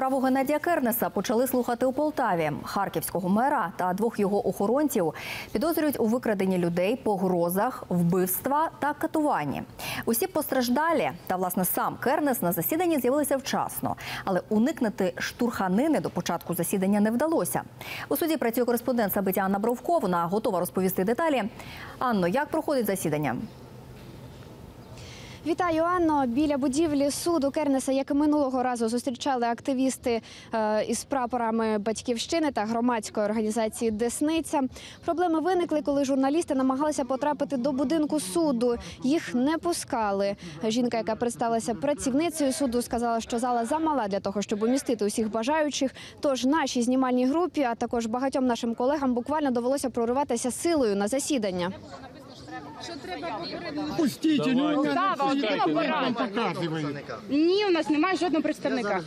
справу Геннадія Кернеса почали слухати у Полтаві. Харківського мера та двох його охоронців підозрюють у викраденні людей, погрозах, вбивства та катуванні. Усі постраждалі та власне сам Кернес на засіданні з'явилися вчасно, але уникнути штурханини до початку засідання не вдалося. У суді працює кореспондент Сабиття Анна Бровко. Вона готова розповісти деталі. Анно, як проходить засідання? Вітаю, Анно. Біля будівлі суду Кернеса, як і минулого разу, зустрічали активісти е, із прапорами батьківщини та громадської організації Десниця. Проблеми виникли, коли журналісти намагалися потрапити до будинку суду. Їх не пускали. Жінка, яка представилася працівницею суду, сказала, що зала замала для того, щоб умістити усіх бажаючих. Тож нашій знімальній групі, а також багатьом нашим колегам, буквально довелося прориватися силою на засідання. Ну Валентина сидеть, нам Баран. показывает. Ні, у нас немає жодного представника.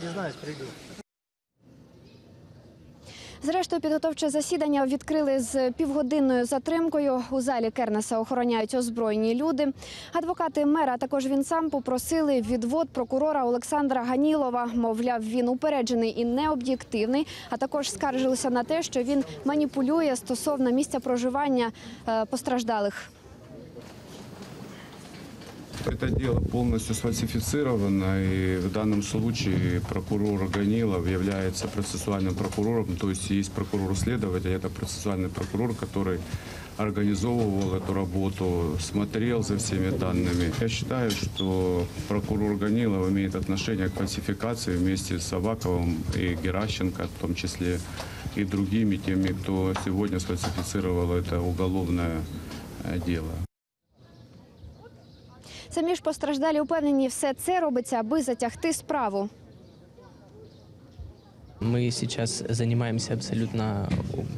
Зрештою, підготовче засідання відкрили з півгодинною затримкою. У залі Кернеса охороняють озброєні люди. Адвокати мера, а також він сам попросили відвод прокурора Олександра Ганілова. Мовляв, він упереджений і необ'єктивний. А також скаржилися на те, що він маніпулює стосовно місця проживання е, постраждалих. Это дело полностью сфальсифицировано, и в данном случае прокурор Ганилов является процессуальным прокурором, то есть есть прокурор-следователь, это процессуальный прокурор, который организовывал эту работу, смотрел за всеми данными. Я считаю, что прокурор Ганилов имеет отношение к фальсификации вместе с Аваковым и Геращенко, в том числе и другими, теми, кто сегодня сфальсифицировал это уголовное э, дело. Самі ж постраждалі упевнені, все це робиться, аби затягти справу. Мы сейчас занимаемся абсолютно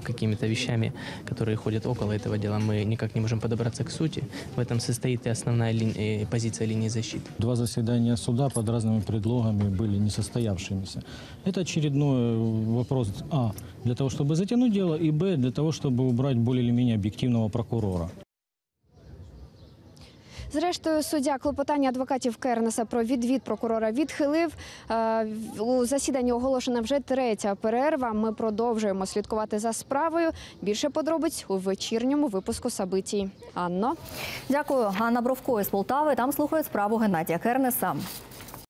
какими-то вещами, которые ходят около этого дела. Мы никак не можем подобраться к сути. В этом состоит и основная лин- э, позиция линии защиты. Два заседания суда под разными предлогами были несостоявшимися. Это очередной вопрос А для того, чтобы затянуть дело, и Б для того, чтобы убрать более или менее объективного прокурора. Зрештою, суддя клопотання адвокатів Кернеса про відвід прокурора відхилив. Е, У засіданні оголошена вже третя перерва. Ми продовжуємо слідкувати за справою. Більше подробиць у вечірньому випуску Сабитій. Анно. Дякую, Ганна Бровко із Полтави. Там слухають справу Геннадія Кернеса.